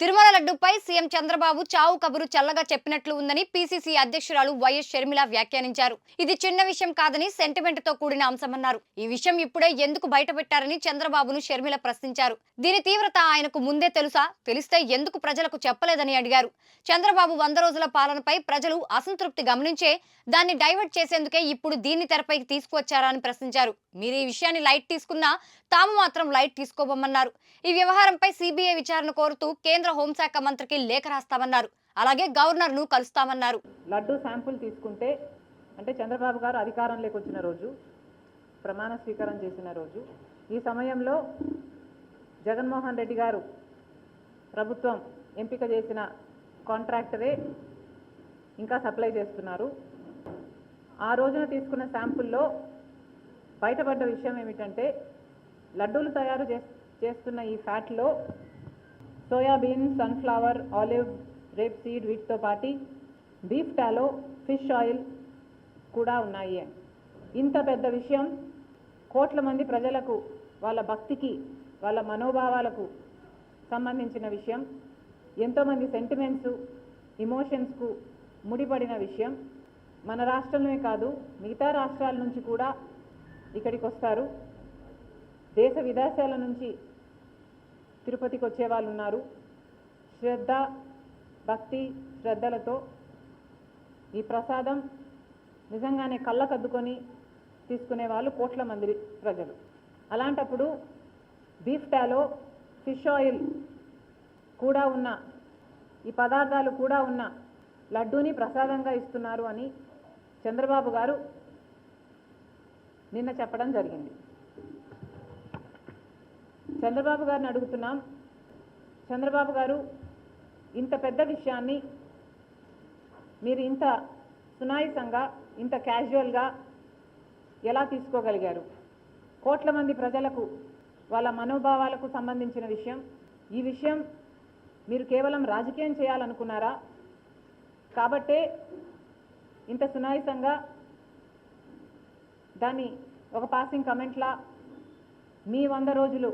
Tirumala లడ్డుపై CM Chandrababu చావు కబురు చల్లగా చెప్పినట్లు ఉందని పీసీసీ అధ్యక్షురాలు వైఎస్ షర్మిల వ్యాఖ్యానించారు. ఇది చిన్న విషయం కాదని సెంటిమెంట్తో కూడిన అంశమన్నారు. ఈ విషయం ఇప్పుడే ఎందుకు బయటపెట్టారని చంద్రబాబును షర్మిల ప్రశ్నించారు. దీని తీవ్రత ఆయనకు ముందే తెలుసా? తెలిస్తే ఎందుకు ప్రజలకు చెప్పలేదని అడిగారు. చంద్రబాబు వంద రోజుల పాలనపై ప్రజలు అసంతృప్తి గమనించే దాన్ని డైవర్ట్ చేసేందుకే ఇప్పుడు దీన్ని తెరపైకి తీసుకువచ్చారా అని ప్రశ్నించారు. మీరు ఈ విషయాన్ని లైట్ తీసుకున్నా తాము మాత్రం లైట్ తీసుకోబోమన్నారు. ఈ వ్యవహారంపై సిబిఐ విచారణ కోరుతూ కేంద్ర హోంశాఖ మంత్రికి లేఖ రాస్తామన్నారు. అలాగే గవర్నర్ను కలుస్తామన్నారు. లడ్డు శాంపుల్ తీసుకుంటే అంటే చంద్రబాబు గారు అధికారంలోకి వచ్చిన రోజు ప్రమాణ స్వీకారం చేసిన రోజు ఈ సమయంలో జగన్మోహన్ రెడ్డి గారు ప్రభుత్వం ఎంపిక చేసిన కాంట్రాక్టరే ఇంకా సప్లై చేస్తున్నారు. ఆ రోజున తీసుకున్న శాంపుల్లో బయటపడ్డ విషయం ఏమిటంటే లడ్డూలు తయారు చే చేస్తున్న ఈ ఫ్యాట్లో soybean sunflower olive rape seed వీటితో పాటి బీఫ్ టాలో ఫిష్ ఆయిల్ కూడా ఉన్నాయి. ఇంత పెద్ద విషయం కోట్ల మంది ప్రజలకు వాళ్ళ భక్తికి వాళ్ళ మనోభావాలకు సంబంధించిన విషయం. ఎంతోమంది సెంటిమెంట్స్ ఇమోషన్స్కు ముడిపడిన విషయం. మన రాష్ట్రంలోనే కాదు మిగతా రాష్ట్రాల నుంచి కూడా ఇక్కడికి వస్తారు దేశ విదేశాల నుంచి తిరుపతికి వచ్చే వాళ్ళు ఉన్నారు శ్రద్ధ భక్తి శ్రద్ధలతో ఈ ప్రసాదం నిజంగానే కళ్ళకద్దుకొని తీసుకునే వాళ్ళు కోట్ల మంది ప్రజలు. అలాంటప్పుడు బీఫ్టాలో ఫిష్ ఆయిల్ కూడా ఉన్న ఈ పదార్థాలు కూడా ఉన్న లడ్డూని ప్రసాదంగా ఇస్తున్నారు అని చంద్రబాబు గారు నిన్న చెప్పడం జరిగింది. చంద్రబాబు గారిని అడుగుతున్నాం. చంద్రబాబు గారు ఇంత పెద్ద విషయాన్ని మీరు ఇంత సునాయసంగా ఇంత క్యాజువల్గా ఎలా తీసుకోగలిగారు? కోట్ల మంది ప్రజలకు వాళ్ళ మనోభావాలకు సంబంధించిన విషయం. ఈ విషయం మీరు కేవలం రాజకీయం చేయాలనుకున్నారా? కాబట్టే ఇంత సునాయసంగా దాన్ని ఒక పాసింగ్ కమెంట్లా మీ వంద రోజులు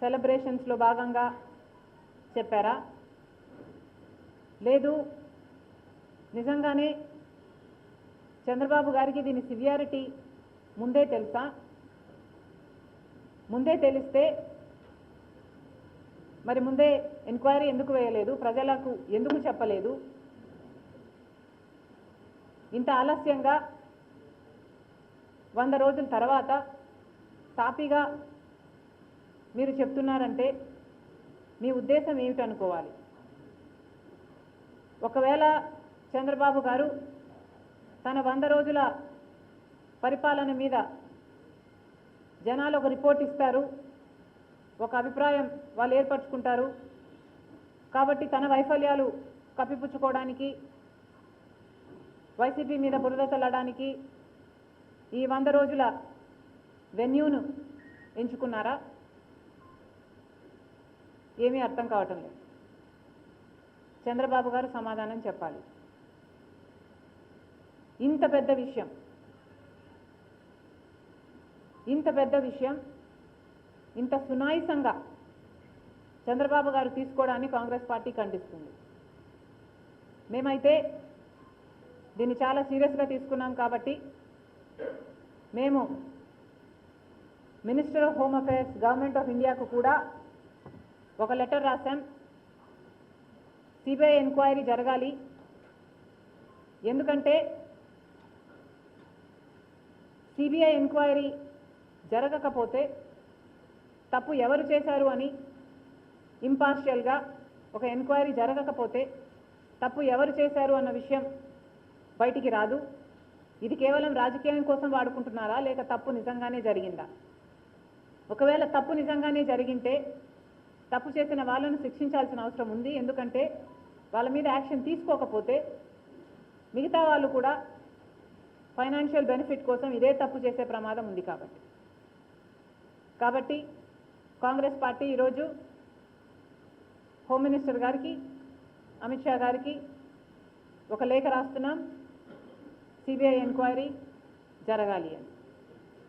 సెలబ్రేషన్స్లో భాగంగా చెప్పారా? లేదు. నిజంగానే చంద్రబాబు గారికి దీని సివియారిటీ ముందే తెలుసా? ముందే తెలిస్తే మరి ముందే ఎంక్వైరీ ఎందుకు వేయలేదు? ప్రజలకు ఎందుకు చెప్పలేదు? ఇంత ఆలస్యంగా వంద రోజుల తర్వాత తాపీగా మీరు చెప్తున్నారంటే మీ ఉద్దేశం ఏమిటనుకోవాలి ఒకవేళ చంద్రబాబు గారు తన వంద రోజుల పరిపాలన మీద జనాలు ఒక రిపోర్ట్ ఇస్తారు ఒక అభిప్రాయం వాళ్ళు ఏర్పరచుకుంటారు కాబట్టి తన వైఫల్యాలు కప్పిపుచ్చుకోవడానికి వైసీపీ మీద బురద చల్లడానికి ఈ వంద రోజుల వెన్యూను ఎంచుకున్నారా? ఏమీ అర్థం కావటం లేదు. చంద్రబాబు గారు సమాధానం చెప్పాలి. ఇంత పెద్ద విషయం. ఇంత పెద్ద విషయం. ఇంత సునాయసంగా చంద్రబాబు గారు తీసుకోవడాన్ని కాంగ్రెస్ పార్టీ ఖండిస్తుంది. మేమైతే దీన్ని చాలా సీరియస్గా తీసుకున్నాం కాబట్టి మేము minister of home affairs government of ఇండియాకు కూడా ఒక లెటర్ రాశాం. సిబిఐ ఎంక్వైరీ జరగాలి. ఎందుకంటే సిబిఐ ఎంక్వైరీ జరగకపోతే తప్పు ఎవరు చేశారు అని ఇంపార్షియల్గా ఒక ఎంక్వైరీ జరగకపోతే తప్పు ఎవరు చేశారు అన్న విషయం బయటికి రాదు. ఇది కేవలం రాజకీయం కోసం వాడుకుంటున్నారా లేక తప్పు నిజంగానే జరిగిందా? ఒకవేళ తప్పు నిజంగానే జరిగింటే తప్పు చేసిన వాళ్ళను శిక్షించాల్సిన అవసరం ఉంది. ఎందుకంటే వాళ్ళ మీద యాక్షన్ తీసుకోకపోతే మిగతా వాళ్ళు కూడా ఫైనాన్షియల్ బెనిఫిట్ కోసం ఇదే తప్పు చేసే ప్రమాదం ఉంది కాబట్టి. కాబట్టి కాంగ్రెస్ పార్టీ ఈరోజు హోమ్ మినిస్టర్ గారికి అమిత్ షా గారికి ఒక లేఖ రాస్తున్నాం. సిబిఐ ఎంక్వైరీ జరగాలి అని.